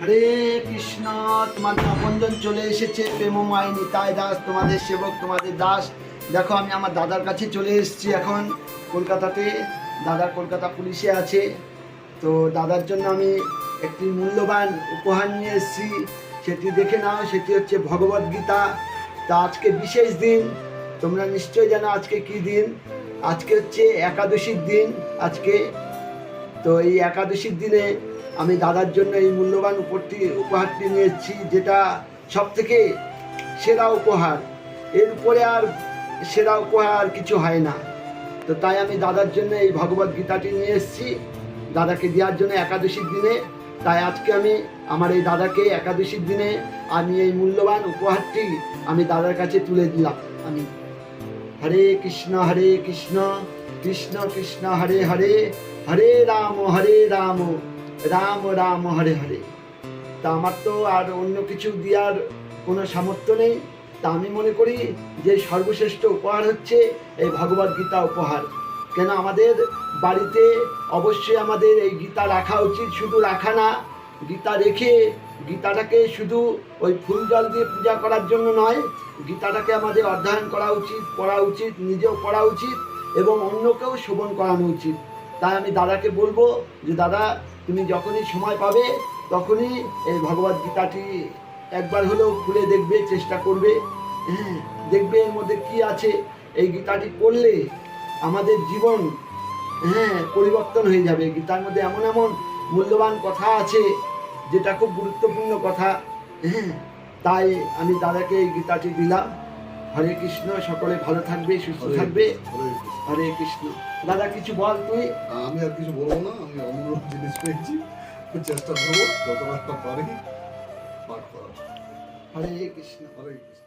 হরে কৃষ্ণ তোমাদের আপনজন চলে এসেছে প্রেমময় নিতাই দাস, তোমাদের সেবক, তোমাদের দাস। দেখো, আমি আমার দাদার কাছে চলে এসেছি এখন কলকাতাতে। দাদা কলকাতা পুলিশে আছে। তো দাদার জন্য আমি একটি মূল্যবান উপহার নিয়ে এসেছি। সেটি দেখে নাও, সেটি হচ্ছে ভগবদ গীতা তা আজকে বিশেষ দিন। তোমরা নিশ্চয়ই জানো আজকে কি দিন। আজকে হচ্ছে একাদশীর দিন আজকে। তো এই একাদশীর দিনে আমি দাদার জন্য এই মূল্যবান উপরটি, উপহারটি নিয়ে এসেছি যেটা সব থেকে সেরা উপহার। এর উপরে আর সেরা উপহার কিছু হয় না। তো তাই আমি দাদার জন্য এই ভগবত গীতাটি নিয়ে এসেছি। দাদাকে দেওয়ার জন্য একাদশীর দিনে। তাই আজকে আমি আমার এই দাদাকে একাদশীর দিনে আমি এই মূল্যবান উপহারটি আমি দাদার কাছে তুলে দিলাম। আমি হরে কৃষ্ণ হরে কৃষ্ণ কৃষ্ণ কৃষ্ণ, হরে হরে হরে রাম হরে রাম রাম রাম, হরে হরে। তা আমার তো আর অন্য কিছু দেওয়ার কোনো সামর্থ্য নেই। তা আমি মনে করি যে সর্বশ্রেষ্ঠ উপহার হচ্ছে এই ভগবদ গীতা উপহার। কেন আমাদের বাড়িতে অবশ্যই আমাদের এই গীতা রাখা উচিত, শুধু রাখা না, গীতা রেখে গীতাটাকে শুধু ওই ফুল জল দিয়ে পূজা করার জন্য নয়, গীতাটাকে আমাদের অধ্যয়ন করা উচিত, পড়া উচিত, নিজেও পড়া উচিত এবং অন্যকেও শোভন করানো উচিত। তাই আমি দাদাকে বলব যে, দাদা, তুমি যখনই সময় পাবে, তখনই এই ভগবদ গীতাটি একবার হলেও খুলে দেখবে, চেষ্টা করবে। হ্যাঁ দেখবে এর মধ্যে কি আছে। এই গীতাটি পড়লে আমাদের জীবন হ্যাঁ পরিবর্তন হয়ে যাবে। গীতার মধ্যে এমন এমন মূল্যবান কথা আছে যেটা খুব গুরুত্বপূর্ণ কথা হ্যাঁ। তাই আমি দাদাকে এই গীতাটি দিলাম। হরে কৃষ্ণ সকলে ভালো থাকবে সুস্থ থাকবে। হরে কৃষ্ণ। দাদা কিছু বল তুই? আমি আর কিছু বলব না আমি অনুরোধ জিনিস পেয়েছি। চেষ্টা করব যতটা পারি পাঠ করার। হরে কৃষ্ণ। হরে কৃষ্ণ।